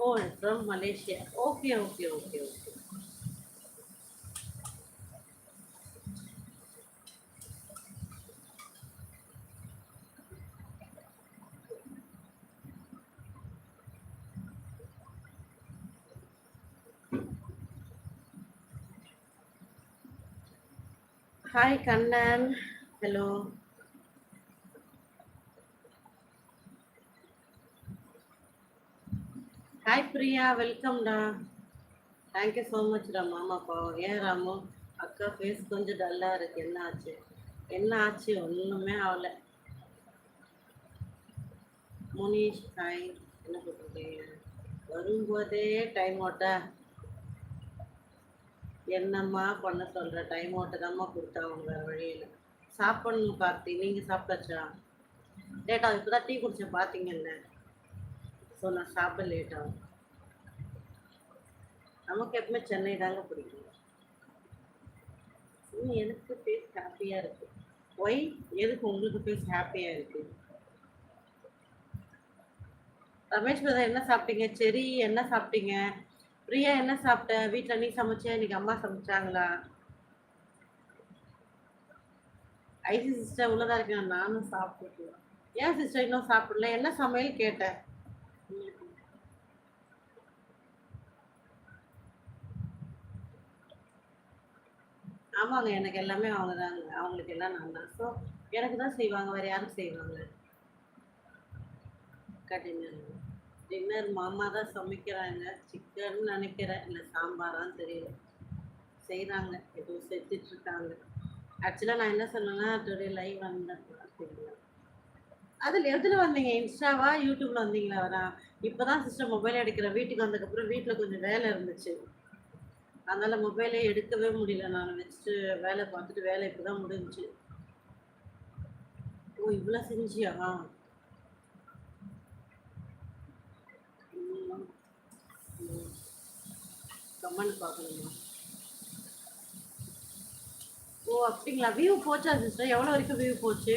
Oh, from Malaysia. Okay, okay, okay, okay. Hi, Kannan. Hello. Hi Priya வெல்கம்டா thank you so மச்டா மாமா பாவம் ஏன் ராமு அக்கா ஃபேஸ் கொஞ்சம் டல்லாக இருக்கு. என்ன ஆச்சு? என்ன ஆச்சு? ஒன்றுமே ஆகலை. முனீஷ் ஹாய் என்ன பண்ணுறீங்க வரும்போதே டைம் ஓட்ட என்னம்மா பண்ண சொல்கிற டைம் ஓட்ட தாம்மா உங்கள் வழியில். சாப்பிடணும் பார்த்தி நீங்கள் சாப்பிட்டாச்சா? டேட்டா இப்போ தான் டீ குடிச்சேன். பார்த்தீங்கல்ல ஸோ நான் சாப்பிட லேட் ஆகும். நமக்கு எப்பவுமே சென்னை தாங்க பிடிக்கும். ம், எனக்கு ஃபேஸ் ஹாப்பியாக இருக்கு. ஒய் எதுக்கு உங்களுக்கு ஃபேஸ் ஹாப்பியாக இருக்கு? ரமேஷ் பிரதா என்ன சாப்பிட்டீங்க? செரி என்ன சாப்பிட்டீங்க? பிரியா என்ன சாப்பிட்ட? வீட்டில் நீ சமைச்ச இன்னைக்கு அம்மா சமைச்சாங்களா? ஐசி சிஸ்டர் உள்ளதாக இருக்கேன் நானும் சாப்பிட்டுருக்கேன் ஏன் சிஸ்டர் இன்னும் சாப்பிடல? என்ன சமையல் கேட்டேன்? ஆமாங்க எனக்கு எல்லாமே அவங்க தாங்க அவங்களுக்கு எல்லாம் நான் தான். ஸோ எனக்கு தான் செய்வாங்க. வேற யாரும் செய்வாங்க. டின்னர் டின்னர் மாமா தான் சமைக்கிறாங்க. சிக்கன் நினைக்கிறேன். இல்லை சாம்பாரான்னு தெரியல. செய்கிறாங்க எதுவும் செஞ்சுட்டு இருக்காங்க. ஆக்சுவலாக நான் என்ன சொன்னேன்னா டுடே லைவ் வந்தேன். அதில் எதில் வந்தீங்க? இன்ஸ்டாவா யூடியூப்ல வந்தீங்களா வரா? இப்போ தான் சிஸ்டர் மொபைல் எடுக்கிறேன் வீட்டுக்கு வந்ததுக்கப்புறம் வீட்டில் கொஞ்சம் வேலை இருந்துச்சு. அதனால மொபைலே எடுக்கவே முடியல. நான் வச்சுட்டு வேலை பார்த்துட்டு வேலை இப்போ தான் முடிஞ்சுச்சு. ஓ இவ்வளோ செஞ்சியா? கமெண்ட் பார்க்கணுமா? ஓ அப்படிங்களா? வியூ போச்சா சிஸ்டர் எவ்வளோ வரைக்கும் வியூ போச்சு?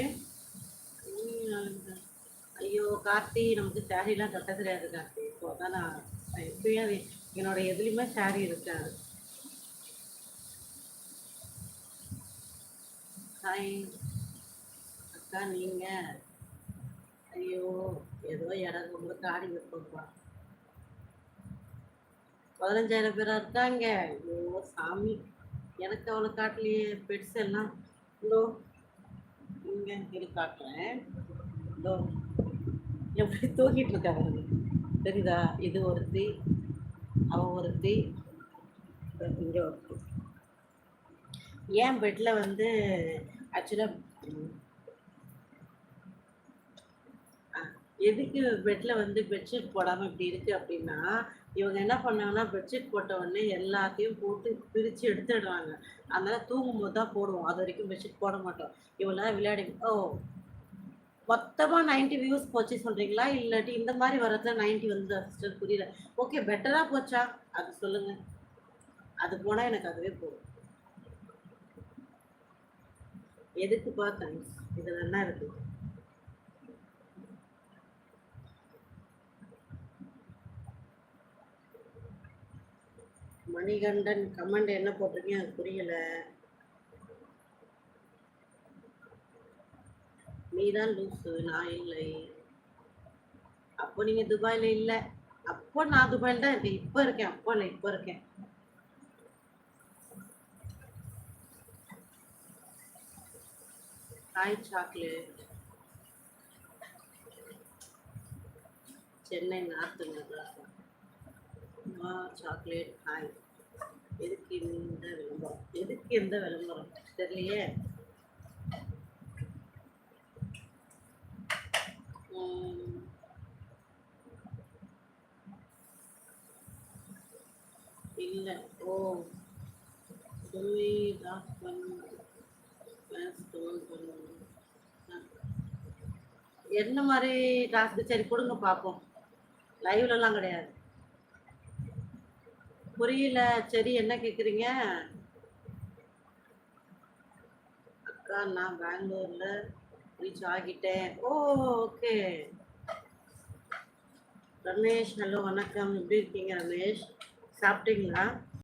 ஐயோ கார்த்தி நமக்கு சாரீலாம் கட்ட தெரியாது கார்த்தி. இப்போ தான் நான் எப்பயும் அது என்னோட எதுலேயுமே சாரீ இருக்காது. ஹாய் அக்கா நீங்க? ஐயோ ஏதோ இடம் உங்களுக்கு ஆடி வைப்போம்ப்பா பதினஞ்சாயிரம் பேரா இருக்காங்க. ஐயோ சாமி. எனக்கு அவ்வளோ காட்டிலேயே பெட்ஸ் எல்லாம். இதோ இங்க இரு காட்டுறேன். இதோ எப்படி தூக்கிட்டு இருக்கா தெரியுதா? இது ஒருத்தி அவ ஒருத்தி இங்கே ஒருத்தி ஏன் பெட்டில் வந்து ஆக்சுவலாக எதுக்கு பெட்டில் வந்து பெட்ஷீட் போடாமல் இப்படி இருக்குது அப்படின்னா இவங்க என்ன பண்ணாங்கன்னா பெட்ஷீட் போட்ட உடனே எல்லாத்தையும் போட்டு பிரித்து எடுத்துடுறாங்க அதனால தூங்கும்போது தான் போடுவோம். அது வரைக்கும் பெட்ஷீட் போட மாட்டோம். இவங்களாம் விளையாடி ஓ மொத்தமாக நைன்ட்டி வியூஸ் போச்சு சொல்கிறீங்களா இல்லாட்டி இந்த மாதிரி வரதுல நைன்ட்டி வந்து சிஸ்டர் புரியல. ஓகே பெட்டராக போச்சா? அது சொல்லுங்கள் அது போனால் எனக்கு அதுவே போதும். எதுக்குப்பா தேங்க்ஸ் இதில் என்ன இருக்கு. மணிகண்டன் கமெண்ட் என்ன போட்டிருக்கீங்க? அது புரியலை. நீதான் லூசு நான் இல்லை. அப்போ நீங்க துபாயில இல்ல. அப்போ நான் துபாயில தான் இருக்கேன். இப்போ இருக்கேன். அப்போ இல்லை இப்போ இருக்கேன். Hi chocolate Chennai north Madras வா சாக்லேட் ஹாய் எதுக்கு இந்த விளம்பரம்? எதுக்கு இந்த விளம்பரம்? தெரியலையே. இல்லை. ஓ. சொல்லி டாக் பண்ணு. என்ன மாதிரி டாஸ்க்கு சரி கொடுங்க பார்ப்போம் லைவ்லலாம் கிடையாது. புரியல. சரி என்ன கேட்குறீங்க அக்கா நான் பெங்களூரில் ரீச் ஆகிட்டேன். ஓ ஓகே ரமேஷ் ஹலோ வணக்கம். எப்படி இருக்கீங்க ரமேஷ்? சாப்பிட்டீங்களா?